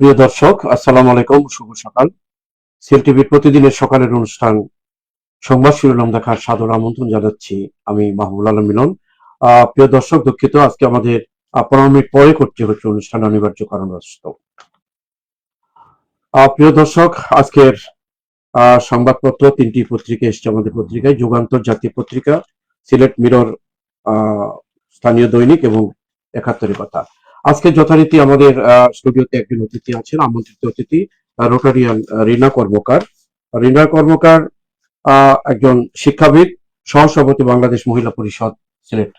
প্রিয় দর্শক, আসসালাম আলাইকুম, শুভ সকাল। সিএল টিভির প্রতিদিনের সকালের অনুষ্ঠান, সংবাদ শিরোনাম দেখার সাদর আমন্ত্রণ জানাচ্ছি আমি মাহবুল আলম মিলন। প্রিয় দর্শক, দুঃখিত, আজকে আমাদের পনেরো মিনিট পরে করতে হচ্ছে অনুষ্ঠান, অনিবার্য কারণবশত। প্রিয় দর্শক, আজকের সংবাদপত্র, তিনটি পত্রিকা এসছে আমাদের পত্রিকায়, যুগান্তর জাতীয় পত্রিকা, সিলেট মিরর স্থানীয় দৈনিক এবং একাত্তরের কথা। আজকে যথারীতি আমাদের স্টুডিওতে একজন অতিথি আছেন আমন্ত্রিত অতিথি রোটারিয়ান রিনা কর্মকার। রিনা কর্মকার একজন শিক্ষাবিদ সহসভাপতি বাংলাদেশ মহিলা পরিষদ সিলেট।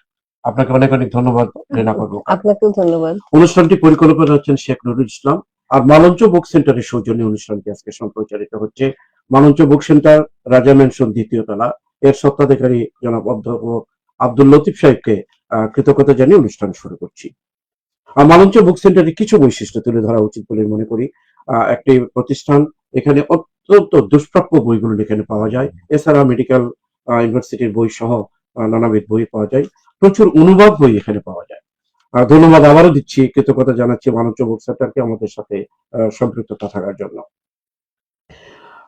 আপনাকে অনেক অনেক ধন্যবাদ রিনা কর্মকার। আপনাকেও ধন্যবাদ। অনুষ্ঠানটি পরিকল্পনা হচ্ছেন শেখ নুরুল ইসলাম আর মালঞ্চ বুক সেন্টারের সৌজন্য অনুষ্ঠানটি আজকে সম্প্রচারিত হচ্ছে। মালঞ্চ বুক সেন্টার রাজা মেনশন দ্বিতীয় তলা। এর সত্ত্বাধিকারী জনাব অধ্যাপক আব্দুল লতিফ সাহেবকে কৃতজ্ঞতা জানিয়ে অনুষ্ঠান শুরু করছি। আর মালঞ্চ বুক সেন্টারের কিছু বৈশিষ্ট্য তুলে ধরা উচিত বলে মনে করি। একটি প্রতিষ্ঠান, এখানে অত্যন্ত দুষ্প্রাপ্য বইগুলো এখানে পাওয়া যায়। এছাড়া মেডিকেল ইউনিভার্সিটির বই সহ নানাবিধ বই পাওয়া যায়। প্রচুর অনুবাদ বই এখানে পাওয়া যায়। ধন্যবাদ আবারও দিচ্ছি, কৃতজ্ঞতা জানাচ্ছি মানব বুক সেন্টারকে আমাদের সাথে সম্পৃক্ততা থাকার জন্য।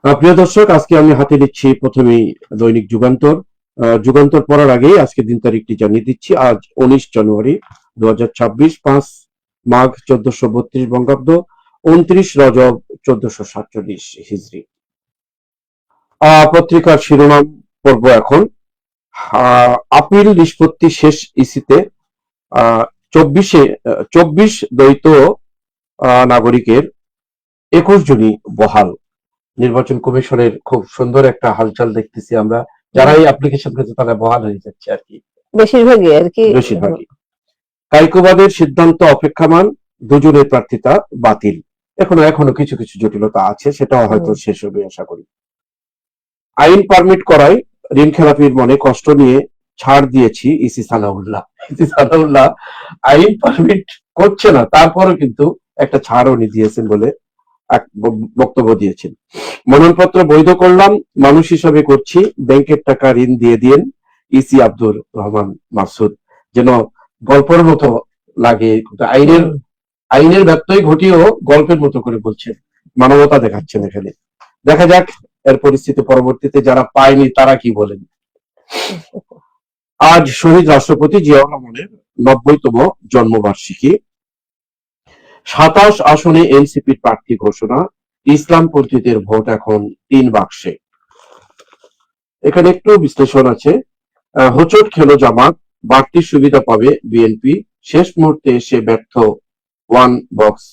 প্রিয় দর্শক, আজকে আমি হাতে নিচ্ছি প্রথমেই দৈনিক যুগান্তর। যুগান্তর পড়ার আগেই আজকে দিন তারিখটি জানিয়ে দিচ্ছি। আজ উনিশ জানুয়ারি। দু হাজার ছাব্বিশ পাঁচ মাঘ চোদ্দশো বত্রিশ বঙ্গাব্দ উনত্রিশ রজব চোদ্দশো সাতচল্লিশ হিজড়ি পত্রিকার শিরোনাম পর্ব এখন। আপিল নিষ্পত্তি শেষ ইসিতে চব্বিশে চব্বিশ দ্বৈত নাগরিকের একুশ জনই বহাল। নির্বাচন কমিশনের খুব সুন্দর একটা হালচাল দেখতেছি আমরা। যারা এই অ্যাপ্লিকেশন করছে তারা বহাল হয়ে যাচ্ছে আর কি। বেশিরভাগই আর কি। বেশিরভাগই। কাইকোবাদের সিদ্ধান্ত অপেক্ষামান দুজনের প্রার্থিতা বাতিল। এখনও এখনও কিছু কিছু জটিলতা আছে সেটাও হয়তো শেষ হবে আশা করি। আইন পারমিট করায় ঋণ খেলাপির মনে কষ্ট নিয়ে ছাড় দিয়েছি ইসি সালাউল্লাহ। ইসি সালাউল্লাহ আইন পারমিট করছে না তারপরও কিন্তু একটা ছাড় উনি দিয়েছেন বলে এক বক্তব্য দিয়েছেন। মনোনয়নপত্র বৈধ করলাম মানুষ হিসাবে করছি ব্যাংকের টাকা ঋণ দিয়ে দিয়েন ইসি আব্দুর রহমান মাসুদ। যেন গল্পের মতো লাগে আইনের আইনের ব্যত্যয় ঘটিয়েও গল্পের মতো করে বলছেন, মানবতা দেখাচ্ছেন এখানে। দেখা যাক, এর পরিস্থিতি পরবর্তীতে যারা পায়নি, তারা কি বলেন? আজ শহীদ রাষ্ট্রপতি জিয়াউর রহমানের নব্বইতম জন্মবার্ষিকী। সাতাশ আসনে এনসিপির প্রার্থী ঘোষণা ইসলামপন্থীদের ভোট এখন তিন বাক্সে। এখানে একটু বিশ্লেষণ আছে। হোঁচট খেলো জামাত বাড়তি সুবিধা পাবে বিএনপি। শেষ মুহূর্তে এসে ব্যর্থ ওয়ান বক্স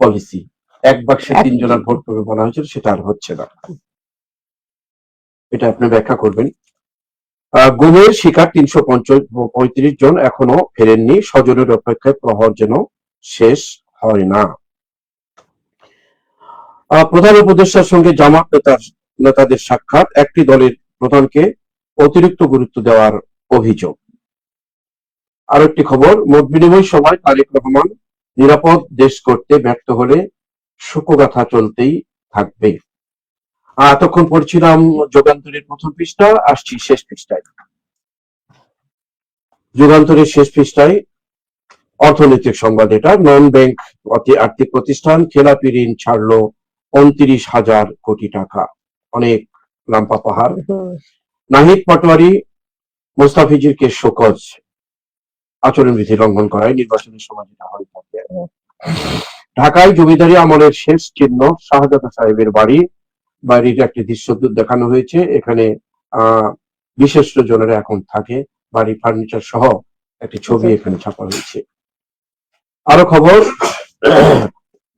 পলিসি এক বাক্সে তিনজনের ভোট পাবে বলা হয়েছিল সেটা আর হচ্ছে না। এটা আপনি ব্যাখ্যা করবেন। গুমের শিকার তিনশো পঁয়ত্রিশ জন এখনও ফেরেননি। স্বজনের অপেক্ষায় প্রহর যেন শেষ হয় না। প্রধান উপদেষ্টার সঙ্গে জামাত নেতার নেতাদের সাক্ষাৎ। একটি দলের প্রধানকে অতিরিক্ত গুরুত্ব দেওয়ার অভিযোগ। আর একটি খবর মত বিনিময় সময় তারেক রহমান নিরাপদ দেশ করতে ব্যর্থ হলে শোকগাথা চলতেই থাকবে। এতক্ষণ পড়ছিলাম যুগান্তরের প্রথম পৃষ্ঠা আসছি শেষ পৃষ্ঠায়। যুগান্তরের শেষ পৃষ্ঠায় অর্থনৈতিক সংবাদ এটা নন ব্যাংক আর্থিক প্রতিষ্ঠান খেলাপি ঋণ ছাড়লো উনত্রিশ হাজার কোটি টাকা। অনেক লাম্পা পাহাড়। নাহিদ পাটোয়ারি মোস্তাফিজুরকে শোকজ। আচরণবিধি লঙ্ঘন করায় নির্বাচনের সময় যেটা হয়ে থাকে। ঢাকায় জমিদারি আমলের শেষ চিহ্ন শাহজাদা সাহেবের বাড়ি। বাড়ির একটি দৃশ্য দেখানো হয়েছে। এখানে আহ বিশেষ জনেরা এখন থাকে। বাড়ি ফার্নিচার সহ একটি ছবি এখানে ছাপা হয়েছে। আরও খবর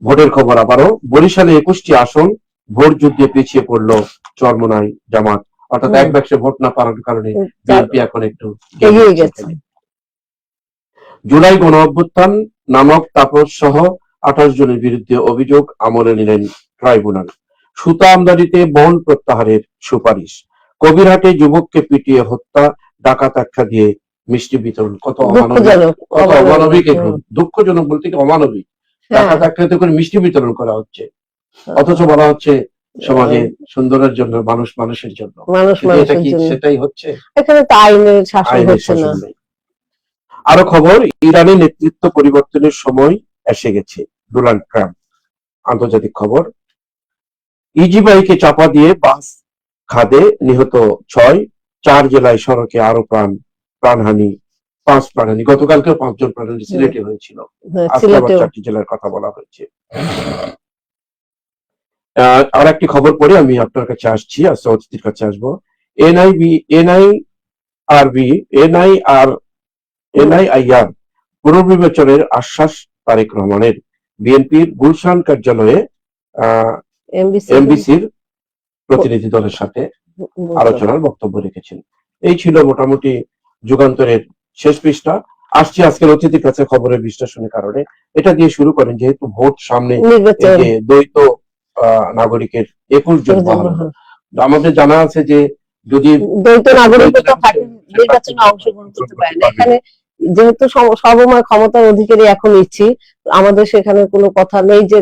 ভোটের খবর আবারও। বরিশালে একুশটি আসন ভোট যুদ্ধে পিছিয়ে পড়ল চরমনাই জামাত। অর্থাৎ এক। বাক্সে ভোট না পাওয়ার কারণে বিএনপি এখন একটু এগিয়ে গেছে। জুলাই গণ অভ্যুত্থান নামক তাপস সহ আঠাশ জনের বিরুদ্ধে অভিযোগ আমলে নিলেন ট্রাইব্যুনাল। সুতা আমদানিতে বন প্রত্যাহারের সুপারিশ। কবিরহাটে যুবককে পিটিয়ে হত্যা ডাকাত আখ্যা দিয়ে মিষ্টি বিতরণ। কত অমানবিক দুঃখজনক কত অমানবিক। দুঃখজনক বলতে কি অমানবিক? হ্যাঁ, ডাকাত আখ্যায়িত করে মিষ্টি বিতরণ করা হচ্ছে? অথচ বলা হচ্ছে সমাজে সুন্দরের জন্য মানুষ মানুষের জন্য। মানুষ মানুষের জন্য। সেটাই হচ্ছে? এখানে তো আইনের শাসন হচ্ছে না। আরও খবর ইরানের নেতৃত্ব পরিবর্তনের সময় এসে গেছে ডোনাল্ড ট্রাম্প। আন্তর্জাতিক খবর ইজি বাইকে চাপা দিয়ে বাস খাদে নিহত ছয় চার জেলায় সড়কে আরও প্রাণ প্রাণহানি পাঁচ প্রাণহানি গতকালকেও পাঁচজন প্রাণহানি সিলেটে হয়েছিল। হ্যাঁ, আজকে আবার চারটি জেলার কথা বলা হয়েছে। আর একটি খবর পরে আমি আপনার কাছে আসছি আজকে অতিথির কাছে আসব। NIB NI R B NI IR পুনর্বিবেচনের আশ্বাস তারেক রহমানের। বিএনপির গুলশান কার্যালয়ে এমবিসির প্রতিনিধি দলের সাথে আলোচনার বক্তব্য রেখেছেন। এই ছিল মোটামুটি যুগান্তরের শেষ পৃষ্ঠা। আসছি আজকের অতিথির কাছে খবরের বিশ্লেষণের কারণে। এটা দিয়ে শুরু করেন যেহেতু ভোট সামনে দ্বৈত আহ, নাগরিকের একুশ জন আমাদের জানা আছে যে যদি দ্বৈত দ্বৈত নির্বাচনে অংশগ্রহণ করতে পারে না। এখানে যেহেতু সর্বময় ক্ষমতার অধিকারী এখন ইচ্ছি, আমাদের সেখানে কোনো কথা নেই যে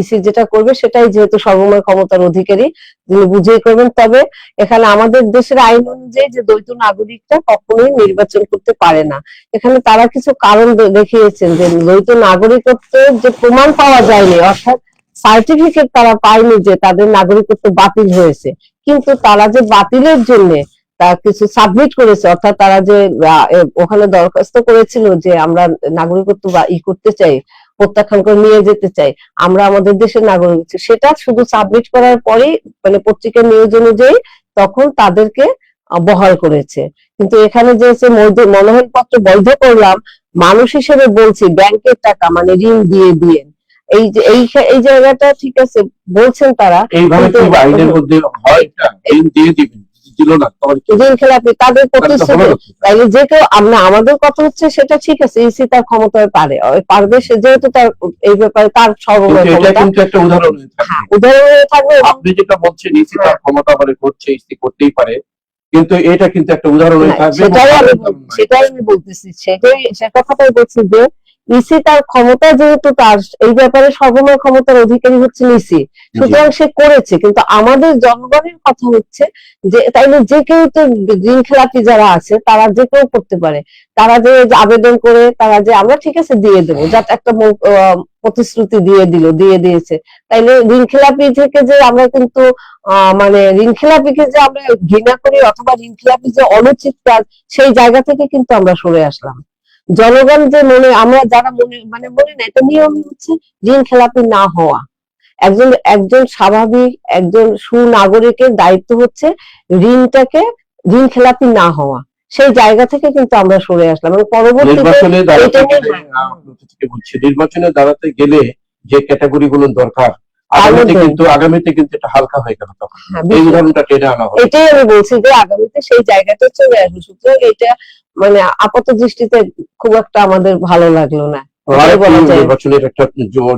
ইসি যেটা করবে সেটাই যেহেতু সর্বময় ক্ষমতার অধিকারী যিনি বুঝিয়ে করবেন। তবে এখানে আমাদের দেশের আইন অনুযায়ী যে দ্বৈত নাগরিকটা কখনোই নির্বাচন করতে পারে না। এখানে তারা কিছু কারণ দেখিয়েছেন যে দ্বৈত নাগরিকত্বের যে প্রমাণ পাওয়া যায়নি, অর্থাৎ সার্টিফিকেট তারা পায়নি যে তাদের নাগরিকত্ব বাতিল হয়েছে। কিন্তু তারা যে বাতিলের জন্য তা কিছু সাবমিট করেছে অর্থাৎ তারা যে ওখানে দরখাস্ত করেছিল যে আমরা নাগরিকত্ব বা ই করতে চাই প্রত্যাখ্যান করে নিয়ে যেতে চাই আমরা আমাদের দেশের নাগরিক সেটা শুধু সাবমিট করার পরেই মানে পত্রিকার নিউজ অনুযায়ী তখন তাদেরকে বহাল করেছে। কিন্তু এখানে যে মনোনয়ন পত্র বৈধ করলাম মানুষ হিসেবে বলছি ব্যাংকের টাকা মানে ঋণ দিয়ে দিয়ে। এই যে এই এই জায়গাটা ঠিক আছে বলছেন তারা এইভাবে আইনের মধ্যে হয় ঋণ দিয়ে দিবেন? দিল না। ঋণ খেলাপি তাদের প্রতিশ্রুতি তাইলে যে কেউ আমরা আমাদের কথা হচ্ছে সেটা ঠিক আছে ইসি তার ক্ষমতায় পারে পারবে সে যেহেতু তার এই ব্যাপারে তার সর্বময় কিন্তু এটা কিন্তু একটা উদাহরণ হয়ে থাকবে। হ্যাঁ, উদাহরণ হয়ে থাকবে। আপনি যেটা বলছেন ইসি তার ক্ষমতা বলে করছে ইসি করতেই পারে কিন্তু এটা কিন্তু একটা উদাহরণ হয়ে থাকবে। সেটাই আমি সেটাই আমি বলতেছি সেটাই সে কথাটাই বলছি যে ইসি তার ক্ষমতা যেহেতু তার এই ব্যাপারে সর্বময় ক্ষমতার অধিকারী হচ্ছে ইসি সুতরাং সে করেছে কিন্তু আমাদের জনগণের কথা হচ্ছে যে তাইলে যে কেউ তো ঋণ খেলাপি যারা আছে তারা যে কেউ করতে পারে। তারা যে আবেদন করে তারা যে আমরা ঠিক আছে দিয়ে দেবো। যাতে একটা আহ, প্রতিশ্রুতি দিয়ে দিল দিয়ে দিয়েছে। তাইলে ঋণ খেলাপি থেকে যে আমরা কিন্তু আহ, মানে ঋণ খেলাপিকে যে আমরা ঘৃণা করি অথবা ঋণ খেলাপি যে অনুচিত কাজ সেই জায়গা থেকে কিন্তু আমরা সরে আসলাম। জনগণ যে মনে আমরা যারা মনে মানে মনে না এটা নিয়ম হচ্ছে ঋণ খেলাপি না হওয়া। একজন একজন স্বাভাবিক একজন সুনাগরিকের দায়িত্ব হচ্ছে ঋণটাকে ঋণ খেলাপি না হওয়া। সেই জায়গা থেকে কিন্তু আমরা সরে আসলাম এবং পরবর্তীতে নির্বাচনে দাঁড়াতে গেলে যে ক্যাটাগরি গুলো দরকার আগামীতে কিন্তু আগামীতে কিন্তু এটা হালকা হয়ে গেল তখন। হ্যাঁ, এই উদাহরণটা টেনে আনা হবে এটাই আমি বলছি যে আগামীতে সেই জায়গাটা চলে আসবে। সুতরাং এটা মানে আপাত দৃষ্টিতে খুব একটা আমাদের ভালো লাগল না। নির্বাচনের একটা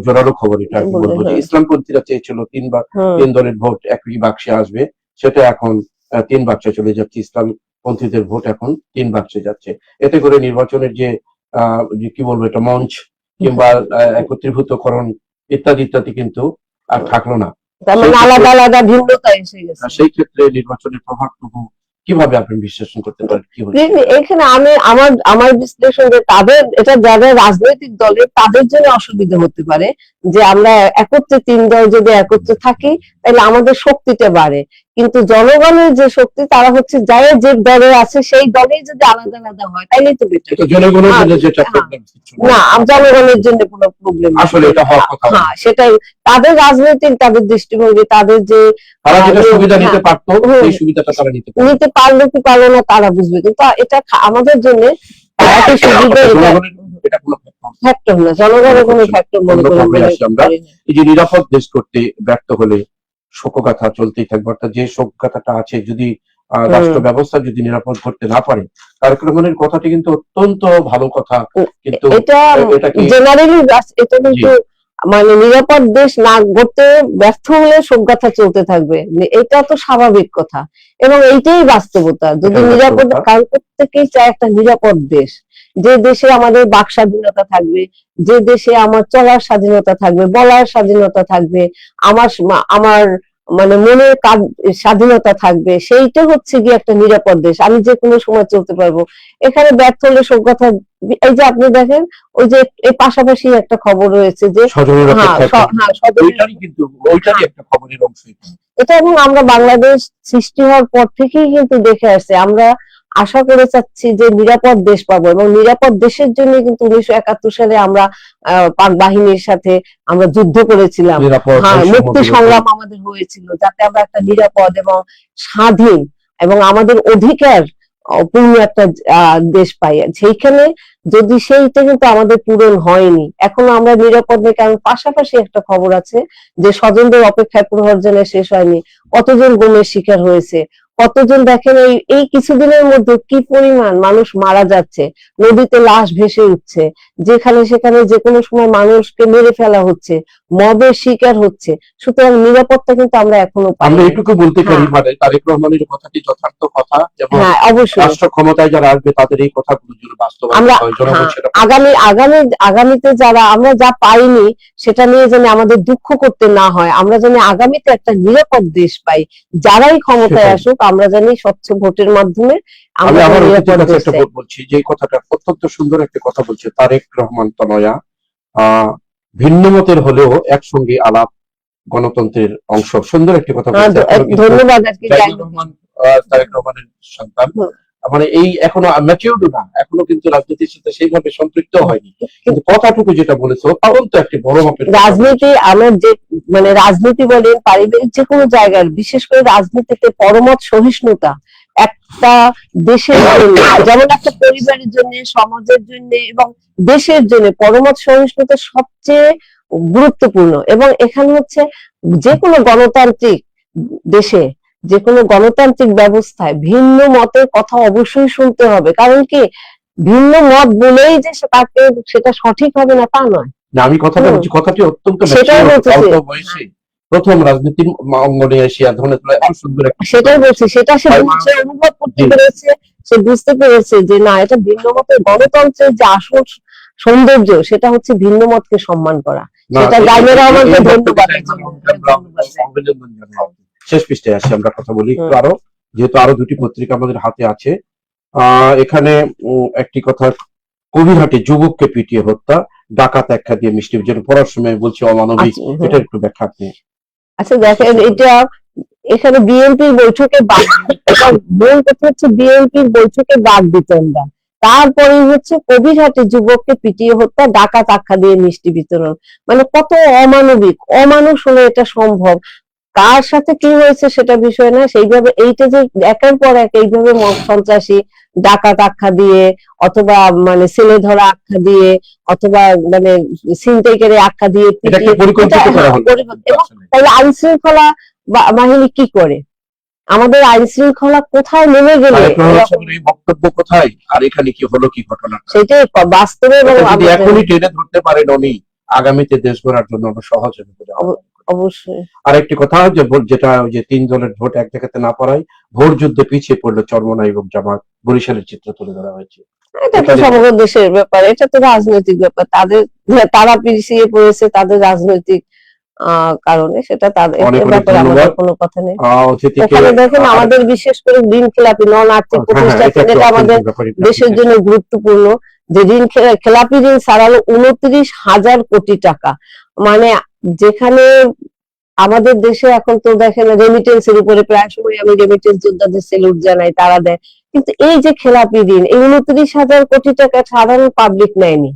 জোরালো খবর এটা বলব যে হ্যাঁ। ইসলামপন্থীরা চেয়েছিল তিন বা হুম, তিন দলের ভোট একই বাক্সে আসবে। সেটা এখন তিন বাক্সে চলে যাচ্ছে। ইসলাম পন্থীদের ভোট এখন তিন বাক্সে যাচ্ছে। এতে করে নির্বাচনের যে আহ, যে কি বলব এটা মঞ্চ কিংবা একত্রীভূতকরণ ইত্যাদি ইত্যাদি কিন্তু আর থাকল না। মানে সেই আলাদা আলাদা ভিন্নতা এসে গেছে। আর সেই ক্ষেত্রে নির্বাচনের প্রভাবটুকু কীভাবে আপনি বিশ্লেষণ করতে পারেন? কি এখানে আমি আমার আমার বিশ্লেষণ যে তাদের, এটা যারা রাজনৈতিক দলের তাদের জন্য অসুবিধা হতে পারে যে আমরা একত্রে তিন দল যদি একত্রে থাকি, তাহলে আমাদের শক্তিটা বাড়ে। কিন্তু জনগণের যে শক্তি তারা হচ্ছে যারা যে দলে আছে সেই দলেই যদি আলাদা আলাদা হয় তাইলেই তো বেটার জনগণের জন্য হ্যাঁ, যেটা। প্রবলেম না জনগণের জন্য কোনো প্রবলেম আসলে এটা হওয়ার কথা। হ্যাঁ সেটাই। তাদের রাজনৈতিক তাদের দৃষ্টিভঙ্গি তাদের যে তারা যেটা সুবিধা নিতে হ্যাঁ। পারতো হুম। সেই সুবিধাটা তারা নিতে পারতো। নিতে পারল কি পারল না তারা বুঝবে। কিন্তু এটা আমাদের জন্য তারা সুবিধা এটা জনগণের এটা কোনো ফ্যাক্টর না। জনগণের কোনো ফ্যাক্টর মনে করে আমরা। এই যে নিরাপদ দেশ করতে ব্যর্থ হলে শোকগাথা চলতেই থাকবে অর্থাৎ যে শোক শোকগাথাটা আছে যদি রাষ্ট্র ব্যবস্থা যদি নিরাপদ করতে না পারে তারেক রহমানের কথাটি কিন্তু অত্যন্ত ভালো কথা কিন্তু এটা জেনারেলি এটা কিন্তু মানে নিরাপদ দেশ না গড়তে ব্যর্থ হলে সজ্ঞাথা চলতে থাকবে এটা তো স্বাভাবিক কথা। এবং এইটাই বাস্তবতা যদি নিরাপদ। কারণ প্রত্যেকেই চায় একটা নিরাপদ দেশ। যে দেশে আমাদের বাক স্বাধীনতা থাকবে যে দেশে আমার চলার স্বাধীনতা থাকবে বলার স্বাধীনতা থাকবে আমার আমার মানে মনের কাজ- স্বাধীনতা থাকবে সেইটা হচ্ছে কি একটা নিরাপদ দেশ। আমি যে কোনো সময় চলতে পারব। এখানে ব্যর্থ হলে সব কথা এই যে আপনি দেখেন ওই যে এই পাশাপাশি একটা খবর রয়েছে যে হ্যাঁ হ্যাঁ। এটা এবং আমরা বাংলাদেশ সৃষ্টি হওয়ার পর থেকেই কিন্তু দেখে আসছে। আমরা আশা করে চাচ্ছি যে নিরাপদ দেশ পাবো এবং নিরাপদ দেশের জন্য কিন্তু উনিশশো একাত্তর সালে আমরা পাক বাহিনীর সাথে আমরা যুদ্ধ করেছিলাম। হ্যাঁ মুক্তি সংগ্রাম আমাদের হয়েছিল যাতে আমরা একটা নিরাপদ এবং স্বাধীন এবং আমাদের অধিকার পূর্ণ একটা আহ, দেশ পাই। সেইখানে যদি সেইটা কিন্তু আমাদের পূরণ হয়নি এখনও আমরা নিরাপদ নেই। কারণ পাশাপাশি একটা খবর আছে যে স্বজনদের অপেক্ষায় প্রহরজনে শেষ হয়নি। কতজন গুণের শিকার হয়েছে? কতজন দেখেন এই এই কিছুদিনের মধ্যে কি পরিমাণ মানুষ মারা যাচ্ছে? নদীতে লাশ ভেসে উঠছে যেখানে সেখানে যে কোনো সময় মানুষকে মেরে ফেলা হচ্ছে মদের শিকার হচ্ছে সুতরাং নিরাপত্তা কিন্তু আমরা এখনও পাই আমরা এটুকু বলতে পারি হ্যাঁ। মানে তারেক রহমানের কথাটি যথার্থ কথা এবং হ্যাঁ অবশ্যই। রাষ্ট্র ক্ষমতায় যারা আসবে তাদের এই কথাগুলো যেন বাস্তবায়ন আমরা- হয় আগামী আগামী আগামীতে যারা আমরা যা পাইনি সেটা নিয়ে যেন আমাদের দুঃখ করতে না হয় আমরা যেন আগামীতে একটা নিরাপদ দেশ পাই যারাই ক্ষমতায় আসুক আমরা জানি স্বচ্ছ ভোটের মাধ্যমে আমরা নিরাপদ দেশ বলছি যে কথাটা অত্যন্ত সুন্দর একটা কথা বলছে তারেক রহমান তনয়া। আহ ভিন্ন মতের হলেও একসঙ্গে আলাপ গণতন্ত্রের অংশ। সুন্দর একটি কথা হ্যাঁ, ধন্যবাদ তারেক রহমানের সন্তান। মানে এই এখনও ম্যাচিউর্ড না, এখনও কিন্তু রাজনীতির সাথে সেইভাবে সম্পৃক্ত হয়নি। কিন্তু কথাটুকু যেটা বলেছ তখন তো একটি বড় মাপের রাজনীতি, আমার যে মানে রাজনীতি বলেন, পারিবারিক যে কোনো জায়গার, বিশেষ করে রাজনীতিতে পরমত সহিষ্ণুতা, একটা দেশের জন্য, যেমন একটা পরিবারের জন্য, সমাজের জন্য এবং দেশের জন্য পরমত সহিষ্ণুতা সবচেয়ে গুরুত্বপূর্ণ। এবং এখানে হচ্ছে যে কোনো গণতান্ত্রিক দেশে যে কোনো গণতান্ত্রিক ব্যবস্থায় ভিন্ন মতের কথা অবশ্যই শুনতে হবে কারণ কি ভিন্ন মত বলেই যে তাকে সেটা সঠিক হবে না তা নয় না আমি কথাটা বলছি কথাটি অত্যন্ত বয়সে প্রথম রাজনীতির অঙ্গনে এসে ধরনের সুন্দর সেটাই বলছি সেটা সে বুঝছে অনুভব করতে পেরেছে সে বুঝতে পেরেছে যে না এটা ভিন্ন মতের গণতন্ত্রের যে আসল সৌন্দর্য সেটা হচ্ছে ভিন্ন মতকে সম্মান করা সেটা জাইমুর রহমানকে ধন্যবাদ শেষ পৃষ্ঠে আসি আমরা কথা বলি একটু আরও যেহেতু আরও দুটি পত্রিকা আমাদের হাতে আছে। এখানে একটি কথা কবিরহাটে যুবককে পিটিয়ে হত্যা ডাকাত একটা দিয়ে মিষ্টি যেটা পড়ার সময় বলছি অমানবিক আচ্ছা, এটা একটু ব্যাখ্যা আপনি। আচ্ছা দেখেন এটা এখানে বিএনপির বৈঠকে বাদ মূল কথা হচ্ছে বিএনপির বৈঠকে বাদ দিতেন না। তারপরে হচ্ছে কবিরহাটে যুবককে পিটিয়ে হত্যা ডাকাত আখ্যা দিয়ে মিষ্টি বিতরণ। মানে কত অমানবিক অমানুষ হলে এটা সম্ভব। কার সাথে কি হয়েছে সেটা বিষয় না সেইভাবে এইটা যে একের পর এক এইভাবে সন্ত্রাসী ডাকাত আখ্যা দিয়ে অথবা মানে ছেলে ধরা আখ্যা দিয়ে অথবা মানে ছিনতাইকারী আখ্যা দিয়ে। তাহলে আইন শৃঙ্খলা বাহিনী কি করে? আমাদের আইন শৃঙ্খলা কোথায় নেমে গেলে? বক্তব্য কোথায়? আর এখানে কি হলো কি ঘটনা? সেটাই বাস্তবে এখনই টেনে ধরতে পারেন উনি আগামীতে দেশ গড়ার জন্য সহজ হবে বলে আমার। অবশ্যই। আর একটি কথা যে যেটা ওই যে তিন দলের ভোট এক জায়গাতে না পড়ায় ভোট যুদ্ধে পিছিয়ে পড়ল চরমনা এবং জামাত বরিশালের চিত্র তুলে ধরা হয়েছে। এটা তো সমগ্র দেশের ব্যাপার এটা তো রাজনৈতিক ব্যাপার। তাদের তারা পিছিয়ে পড়েছে তাদের রাজনৈতিক কারণে সেটা তাদের ব্যাপারে আমাদের কোনো কথা নেই। ওখানে দেখেন আমাদের বিশেষ করে ঋণ খেলাপি নন আর্থিক হ্যাঁ, হ্যাঁ, প্রতিষ্ঠান যেটা আমাদের দেশের জন্য গুরুত্বপূর্ণ। যে ঋণ খেলাপি ঋণ ছাড়ালো উনত্রিশ হাজার কোটি টাকা। মানে যেখানে আমাদের দেশে এখন তো দেখেন রেমিটেন্স এর উপরে প্রায় সময় আমি রেমিটেন্স যোদ্ধাদের সেলুট জানাই, তারা দেয়। কিন্তু এই যে খেলাপি ঋণ, এই উনত্রিশ হাজার কোটি টাকা সাধারণ পাবলিক নেয়নি।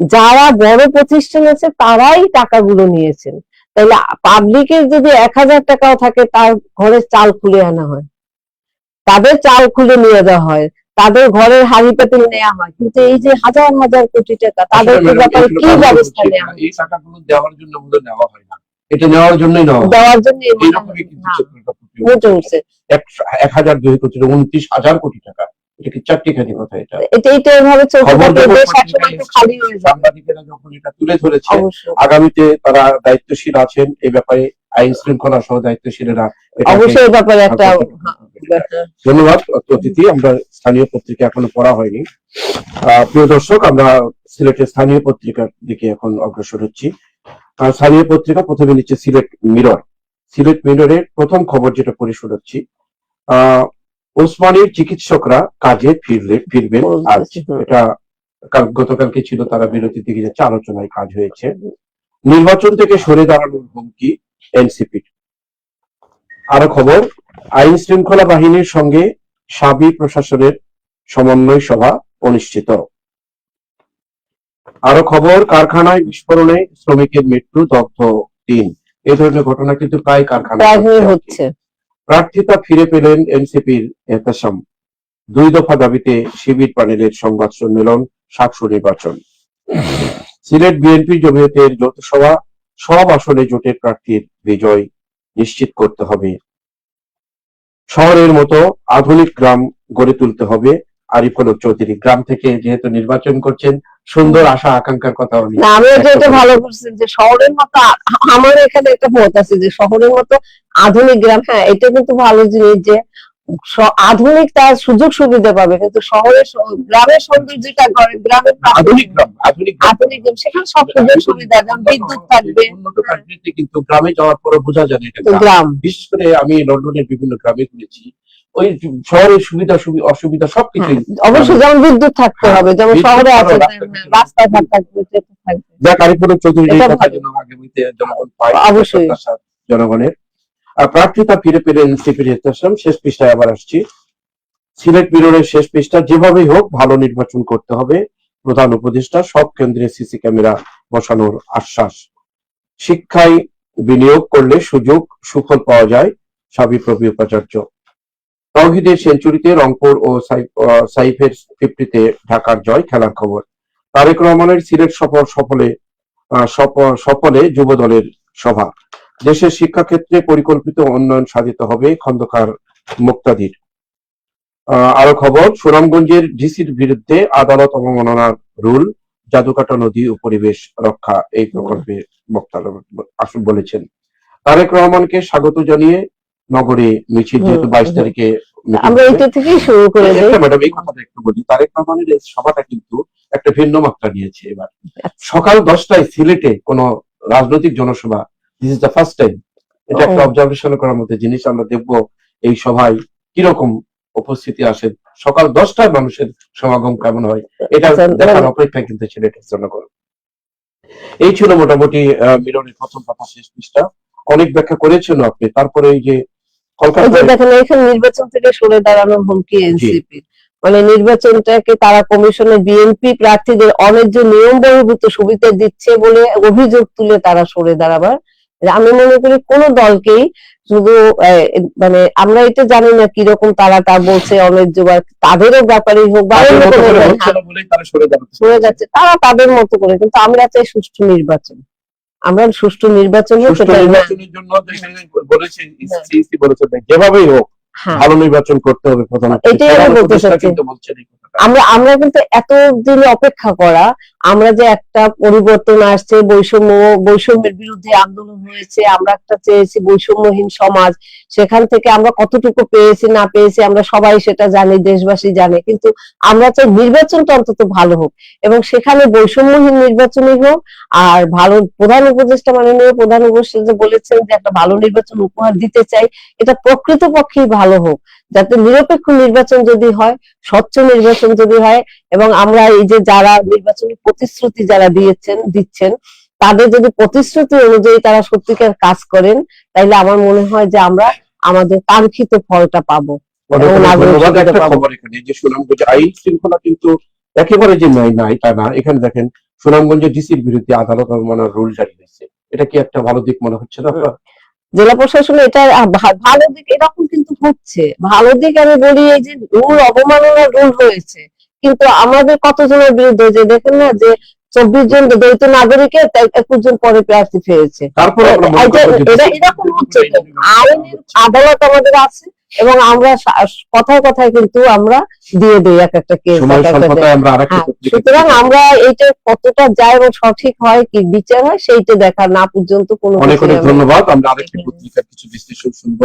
যারা বড় প্রতিষ্ঠান আছে, তারাই টাকাগুলো নিয়েছেন। তাহলে পাবলিকের যদি এক হাজার টাকাও থাকে, তার ঘরে চাল খুলে আনা হয়। তাদের চাল খুলে নিয়ে দেওয়া হয়। তাদের ঘরের হাড়ি পাতিল নেওয়া হয়। কিন্তু এই যে হাজার হাজার কোটি টাকা তাদের ব্যাপারে কি ব্যবস্থা নেওয়া এই টাকাগুলো দেওয়ার জন্য আমাদের নেওয়া হয় না। এটা নেওয়ার জন্যই নেওয়া দেওয়ার জন্য হয়। এক- হাজার দুই কোটি উনত্রিশ হাজার কোটি টাকা। এটা কি চারটিখানি কথা এটা? এটা এটা এভাবে সাংবাদিকেরা যখন এটা তুলে ধরেছে আগামীতে তারা দায়িত্বশীল আছেন এই ব্যাপারে আইন শৃঙ্খলা সহ দায়িত্বশীলেরা অবশ্যই ব্যাপারে একটা। ধন্যবাদ অতিথি আমরা স্থানীয় পত্রিকা এখনও পড়া হয়নি। প্রিয় দর্শক আমরা সিলেটের স্থানীয় পত্রিকার দিকে এখন অগ্রসর হচ্ছি। স্থানীয় পত্রিকা প্রথমে নিচ্ছে সিলেট মিরর। সিলেট মিররের প্রথম খবর যেটা পড়ে শোনাচ্ছি আহ ওসমানীর চিকিৎসকরা কাজে ফিরলে ফিরবেন আজ। এটা গতকালকে ছিল তারা বিরতির দিকে যাচ্ছে আলোচনায় কাজ হয়েছে। নির্বাচন থেকে সরে দাঁড়ানোর হুমকি এনসিপির। আরও খবর আইন শৃঙ্খলা বাহিনীর সঙ্গে সাবি প্রশাসনের সমন্বয় সভা অনুষ্ঠিত। আরও খবর কারখানায় বিস্ফোরণে শ্রমিকের মৃত্যু দগ্ধ তিন। এই ধরনের ঘটনা কিন্তু প্রায় হচ্ছে। হচ্ছে। প্রার্থিতা ফিরে পেলেন এনসিপির এহতাসাম দুই দফা দাবিতে শিবির প্যানেলের সংবাদ সম্মেলন সাতশো নির্বাচন সিলেট বিএনপি জমিয়তের যৌথ সভা সব আসনে জোটের প্রার্থীর বিজয় নিশ্চিত করতে হবে শহরের মতো আধুনিক গ্রাম গড়ে তুলতে হবে। আরিফ আরিফুল চৌধুরী। গ্রাম থেকে যেহেতু নির্বাচন করছেন সুন্দর আশা আকাঙ্ক্ষার কথা উনি আমি যেটা ভালো করছেন যে শহরের মতো আমার এখানে একটা মত আছে যে শহরের মতো আধুনিক গ্রাম হ্যাঁ এটা কিন্তু ভালো জিনিস যে আধুনিক তার সুযোগ সুবিধা পাবে। কিন্তু শহরের গ্রামের সৌন্দর্যটা গ্রামের আধুনিক গ্রাম আধুনিক আধুনিক গ্রাম সেখানে সব সুযোগ সুবিধা যেমন বিদ্যুৎ থাকবে। উন্নত কান্ট্রিতে কিন্তু গ্রামে যাওয়ার পরে বোঝা যায় এটা গ্রাম। বিশেষ করে আমি লন্ডনের বিভিন্ন গ্রামে ঘুরেছি। ওই শহরের সুবিধা সুবি- অসুবিধা সবকিছুই হ্যাঁ, অবশ্যই যেমন বিদ্যুৎ থাকতে হ্যাঁ, হবে যেমন শহরে আছে রাস্তা হ্যাঁ, রাস্তাঘাট থাকবে। থাকবে যা কারিপুর চৌধুরী আগামীতে জনগণ পায়। অবশ্যই। জনগণের। প্রার্থিতা ফিরে পেলেন এনসিপির ইতিহাসম শেষ পৃষ্ঠায় আবার আসছি। সিলেট বিরোধের শেষ পৃষ্ঠা যেভাবেই হোক, ভালো নির্বাচন করতে হবে। প্রধান উপদেষ্টা, সব কেন্দ্রে সিসি ক্যামেরা বসানোর আশ্বাস। শিক্ষায় বিনিয়োগ করলে সুযোগ, সুফল পাওয়া যায়, সাবি প্রবি উপাচার্য। তৌহিদের সেঞ্চুরিতে রংপুর ও সাইফের ফিফটিতে ঢাকার জয়, খেলার খবর। তারেক রহমানের সিলেট সফর সফলে সফলে যুব দলের সভা। দেশের শিক্ষাক্ষেত্রে পরিকল্পিত উন্নয়ন সাধিত হবে খন্দকার মুক্তাদির। আরও খবর সুনামগঞ্জের ডিসির বিরুদ্ধে আদালত অবমাননার রুল জাদুকাটা নদী ও পরিবেশ রক্ষা এই প্রকল্পে বক্তারা আসুন বলেছেন। তারেক রহমানকে স্বাগত জানিয়ে নগরে মিছিল যেহেতু বাইশ তারিখে আমরা এটা থেকেই শুরু করে দিই। ম্যাডাম এই কথাটা একটু বলি। তারেক রহমানের এই সভাটা কিন্তু একটা ভিন্ন মাত্রা নিয়েছে এবার। সকাল দশটায় সিলেটে কোন রাজনৈতিক জনসভা this is the first time এটা একটা অবজারভেশন করার মধ্যে জিনিস আমরা দেখব এই সভায় কীরকম উপস্থিতি আসে। সকাল দশটায় মানুষের সমাগম কেমন হয়? এটা আচ্ছা, দেখার অপেক্ষা কিন্তু সিলেটের জনগণ এই ছিল মোটামুটি মিলনের প্রথম কথা শেষ পৃষ্ঠা। অনেক ব্যাখ্যা করেছেন আপনি। তারপরে এই যে এই যে কলকাতায় দেখেন এখানে নির্বাচন থেকে সরে দাঁড়ানোর হুমকি এনসিপি মানে নির্বাচনটাকে তারা কমিশনে বিএনপি প্রার্থীদের অন্যায্য নিয়ম বহির্ভূত সুবিধা দিচ্ছে বলে অভিযোগ তুলে তারা সরে দাঁড়াবার আমি মনে করি কোন দলকেই শুধু মানে আমরা এটা জানি না কীরকম তারা তা বলছে অন্যায্য বা তাদেরও ব্যাপারেই হোক বা সরে যাচ্ছে। তারা তাদের মতো করে কিন্তু আমরা চাই সুষ্ঠু নির্বাচন। আমরা সুষ্ঠু নির্বাচন নির্বাচনের জন্য বলেছে বলেছে যেভাবেই হোক হ্যাঁ। ভালো নির্বাচন করতে হবে প্রধান এটাই আমি বলতে চাচ্ছি। আমরা আমরা কিন্তু এত দিন অপেক্ষা করা আমরা যে একটা পরিবর্তন আসছে, বৈষম্য, বৈষম্যের বিরুদ্ধে আন্দোলন হয়েছে, আমরা একটা চেয়েছি বৈষম্যহীন সমাজ, সেখান থেকে আমরা কতটুকু পেয়েছি, না পেয়েছি, আমরা সবাই সেটা জানি, দেশবাসী জানে, কিন্তু আমরা চাই নির্বাচনটা অন্তত ভালো হোক। এবং সেখানে বৈষম্যহীন নির্বাচনই হোক, আর ভালো প্রধান উপদেষ্টা মাননীয় প্রধান উপদেষ্টা বলেছেন যে একটা ভালো নির্বাচন উপহার দিতে চাই, এটা প্রকৃতপক্ষেই ভালো হোক। যাতে নিরপেক্ষ নির্বাচন যদি হয়, স্বচ্ছ নির্বাচন যদি হয় এবং আমরা এই যে যারা নির্বাচনী প্রতিশ্রুতি যারা দিয়েছেন দিচ্ছেন তাদের যদি প্রতিশ্রুতি অনুযায়ী তারা সত্যিকার কাজ করেন তাইলে আমার মনে হয় যে আমরা আমাদের কাঙ্ক্ষিত ফলটা পাবো। যে সুনামগঞ্জে আইন শৃঙ্খলা কিন্তু একেবারে যে নাই নাই তা না। এখানে দেখেন সুনামগঞ্জে ডিসির বিরুদ্ধে আদালত অবমাননার রুল জারি হয়েছে। এটা কি একটা ভালো দিক মনে হচ্ছে না জেলা প্রশাসন এটা ভালো দিক এরকম কিন্তু হচ্ছে। ভালো দিক আমি বলি এই যে রুল অবমাননার রুল হয়েছে কিন্তু আমাদের কতজনের বিরুদ্ধে যে দেখেন না যে চব্বিশ জন দ্বৈত নাগরিকের একুশ জন পরে প্রার্থী পেয়েছে এরকম হচ্ছে আইনের আদালত আমাদের আছে এবং আমরা কথায় কথায় কিন্তু আমরা দিয়ে দিই এক একটা কেস হ্যাঁ, সুতরাং আমরা এইটা কতটা যায় এবং সঠিক হয় কি বিচার হয় সেইটা দেখা না পর্যন্ত কোনো অনেক অনেক ধন্যবাদ। আমরা আরেকটি পত্রিকার কিছু বিশ্লেষণ শুনব।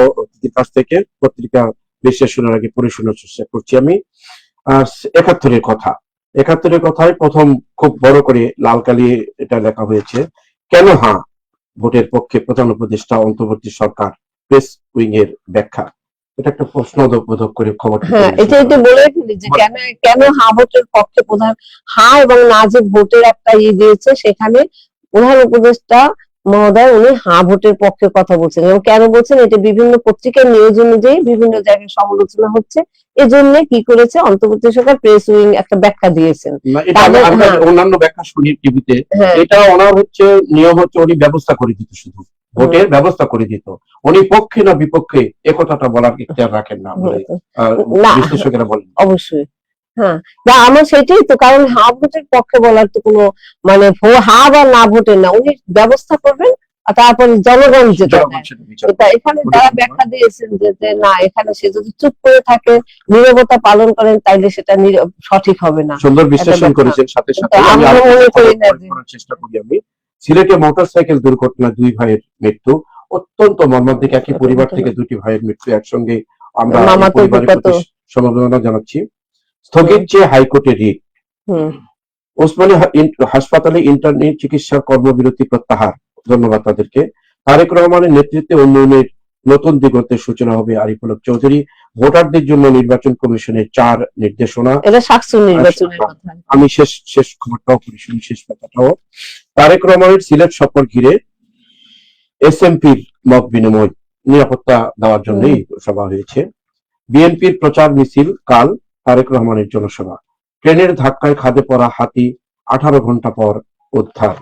কাছ থেকে পত্রিকা বিশ্লেষণের আগে শোনার চেষ্টা করছি আমি। একাত্তরের কথা। একাত্তরের কথায় প্রথম খুব বড় করে লাল কালি এটা লেখা হয়েছে কেন হ্যাঁ ভোটের পক্ষে প্রধান উপদেষ্টা অন্তর্বর্তী সরকার প্রেস উইং এর ব্যাখ্যা। এটা একটা প্রশ্ন বোধক করে খবর হ্যাঁ এটা বলে ফেলি যে কেন কেন হা ভোটের পক্ষে প্রধান হা এবং না যে ভোটের একটা ইয়ে দিয়েছে সেখানে প্রধান উপদেষ্টা মহোদয় উনি হা ভোটের পক্ষে কথা বলছেন এবং কেন বলছেন? এটা বিভিন্ন পত্রিকার নিউজ অনুযায়ী বিভিন্ন জায়গায় সমালোচনা হচ্ছে। এজন্য কি করেছে? অন্তর্বর্তী সরকার প্রেস উইং একটা ব্যাখ্যা দিয়েছেন। হ্যাঁ। অন্যান্য ব্যাখ্যা শুনি টিভিতে। হ্যাঁ। এটা ওনার হচ্ছে নিয়ম হচ্ছে উনি ব্যবস্থা করে দিত শুধু। ভোটের ব্যবস্থা করে দিত। উনি পক্ষে না বিপক্ষে একথাটা বলার ইখতিয়ার রাখেন না। বিশ্লেষকেরা বলেন। অবশ্যই। হ্যাঁ না আমার সেটাই তো কারণ হা ভোটের পক্ষে বলার তো কোনো মানে হা বা না ভোটের না উনি ব্যবস্থা করবেন আর তারপরে জনগণ যেটা এখানে যারা ব্যাখ্যা দিয়েছেন যে না এখানে সে যদি চুপ করে থাকে নীরবতা পালন করেন তাইলে সেটা সঠিক হবে না। সুন্দর বিশ্লেষণ। করেছেন সাথে সাথে আমি মনে করি না চেষ্টা করি আমি। সিলেটে মোটরসাইকেল দুর্ঘটনা দুই ভাইয়ের মৃত্যু অত্যন্ত মর্মান্তিক একই পরিবার থেকে দুটি ভাইয়ের মৃত্যু একসঙ্গে আমরা পরিবারের সমবেদনা জানাচ্ছি। স্থগিত চেয়ে হাইকোর্টে রিট ওসমানী হাসপাতালে ইন্টারনেট চিকিৎসার কর্মবিরতি প্রত্যাহার। ধন্যবাদ তাদেরকে। তারেক রহমানের নেতৃত্বে উন্নয়নের নতুন দিগন্তের সূচনা হবে আরিফুল চৌধুরী। ভোটারদের জন্য নির্বাচন কমিশনের চার নির্দেশনা। আচ্ছা, আমি শেষ শেষ খবরটাও পড়ি শুনি শেষ কথাটাও। তারেক রহমানের সিলেট সফর ঘিরে এসএমপির মত বিনিময় নিরাপত্তা দেওয়ার জন্যই সভা হয়েছে। বিএনপির প্রচার মিছিল কাল। তারেক রহমানের জনসভা ট্রেনের ধাক্কায় খাদে পড়া হাতি আঠারো ঘণ্টা পর উদ্ধার।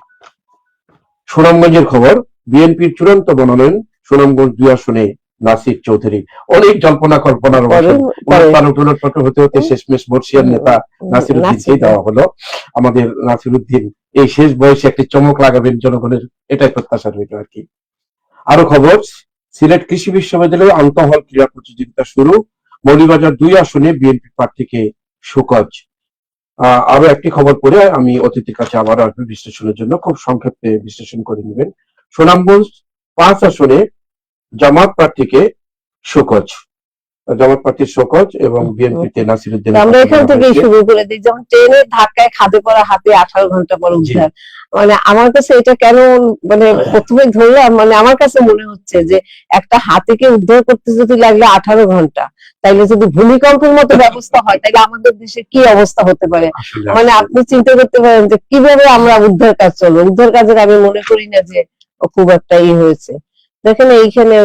সুনামগঞ্জের খবর বিএনপির চূড়ান্ত মনোনয়ন সুনামগঞ্জ দুই আসনে নাসির চৌধুরী। অনেক জল্পনা কল্পনার হতে হতে শেষমেশ বর্ষিয়ার নেতা নাসির নাসিরুদ্দিনকেই দেওয়া হলো। আমাদের নাসিরুদ্দিন এই শেষ বয়সে একটি চমক লাগাবেন জনগণের এটাই প্রত্যাশা রইল আর কি। আরও খবর সিলেট কৃষি বিশ্ববিদ্যালয়ে আন্তঃহল ক্রীড়া প্রতিযোগিতা শুরু। মৌলিবাজার দুই আসনে বিএনপি প্রার্থীকে সুকজ আরও একটি খবর পড়ে আমি অতিথির কাছে আবার আসব বিশ্লেষণের জন্য। খুব সংক্ষেপে বিশ্লেষণ করে নেবেন। সুনামগঞ্জ পাঁচ আসনে জামাত প্রার্থীকে সুকজ জামাত প্রার্থীর শোকজ এবং বিএনপিতে নাসিরুদ্দিন আমরা এখান থেকেই শুরু করে দিই। যেমন ট্রেনের ধাক্কায় খাদে পড়া হাতে আঠারো ঘণ্টা পর। উদ্ধার। মানে আমার কাছে এটা কেন মানে প্রথমে ধরলাম মানে আমার কাছে মনে হচ্ছে যে একটা হাতিকে উদ্ধার করতে যদি লাগলে আঠারো ঘণ্টা তাইলে যদি ভূমিকম্পের মতো ব্যবস্থা হয় তাহলে আমাদের দেশে কি অবস্থা হতে পারে? মানে আপনি চিন্তা করতে পারেন যে কীভাবে আমরা উদ্ধার কাজ চলবে? উদ্ধার কাজের আমি মনে করি না যে খুব একটা ই হয়েছে। দেখেন এইখানে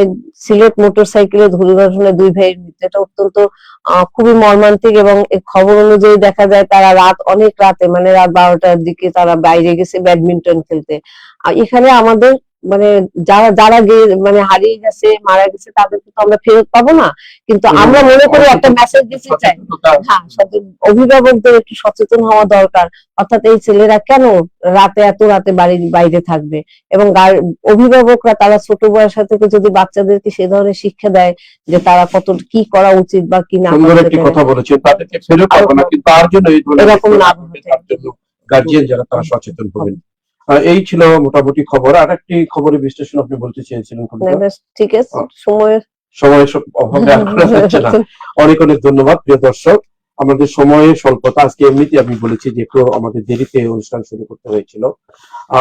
সিলেট মোটরসাইকেলে দুর্ঘটনায় দুই ভাইয়ের মৃত্যু। এটা অত্যন্ত খুবই মর্মান্তিক এবং খবর অনুযায়ী দেখা যায় তারা রাত অনেক রাতে মানে রাত বারোটার দিকে তারা বাইরে গেছে ব্যাডমিন্টন খেলতে। আর এখানে আমাদের মানে যারা যারা মানে হারিয়ে গেছে মারা গেছে তাদেরকে তো আমরা ফেরত পাবো না। কিন্তু আমরা মনে করি একটা মেসেজ দিতে চাই। হ্যাঁ অভিভাবকদের একটু সচেতন হওয়া দরকার। অর্থাৎ এই ছেলেরা কেন রাতে এত রাতে বাড়ির বাইরে থাকবে? এবং অভিভাবকরা তারা ছোট বয়সা থেকে যদি বাচ্চাদেরকে সে ধরনের শিক্ষা দেয় যে তারা কত কি করা উচিত বা কি না কথা বলেছেন তাদেরকে ফেরত পাবো না কিন্তু তার জন্য এই ধরনের এরকম না গার্জিয়ান যারা তারা সচেতন হবেন। এই ছিল মোটামুটি খবর। আর একটি খবরের বিশ্লেষণ আপনি বলতে চেয়েছিলেন। বেশ, ঠিক আছে। সময়ের সময় অভাবে না। অনেক অনেক ধন্যবাদ প্রিয় দর্শক। আমাদের সময়ের স্বল্পতা আজকে এমনিতে আমি বলেছি যে একটু আমাদের দেরিতে অনুষ্ঠান শুরু করতে হয়েছিল।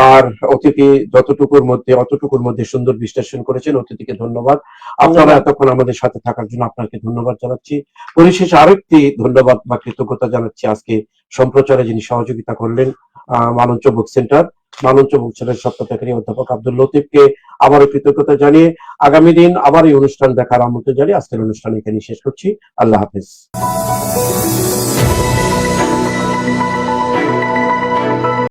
আর অতিথি যতটুকুর মধ্যে অতটুকুর মধ্যে সুন্দর বিশ্লেষণ করেছেন অতিথিকে ধন্যবাদ। আপনারা এতক্ষণ আমাদের সাথে থাকার জন্য আপনাকে ধন্যবাদ জানাচ্ছি। পরিশেষে আরেকটি ধন্যবাদ বা কৃতজ্ঞতা জানাচ্ছি। আজকে সম্প্রচারে যিনি সহযোগিতা করলেন আহ মালঞ্চ বুক সেন্টার মালঞ্চ বুক সেন্টার সত্যাধিকারী অধ্যাপক আব্দুল লতিফকে আবারও কৃতজ্ঞতা জানিয়ে আগামী দিন আবার এই অনুষ্ঠান দেখার আমন্ত্রণ জানিয়ে আজকের অনুষ্ঠান এখানে শেষ করছি। আল্লাহ হাফেজ।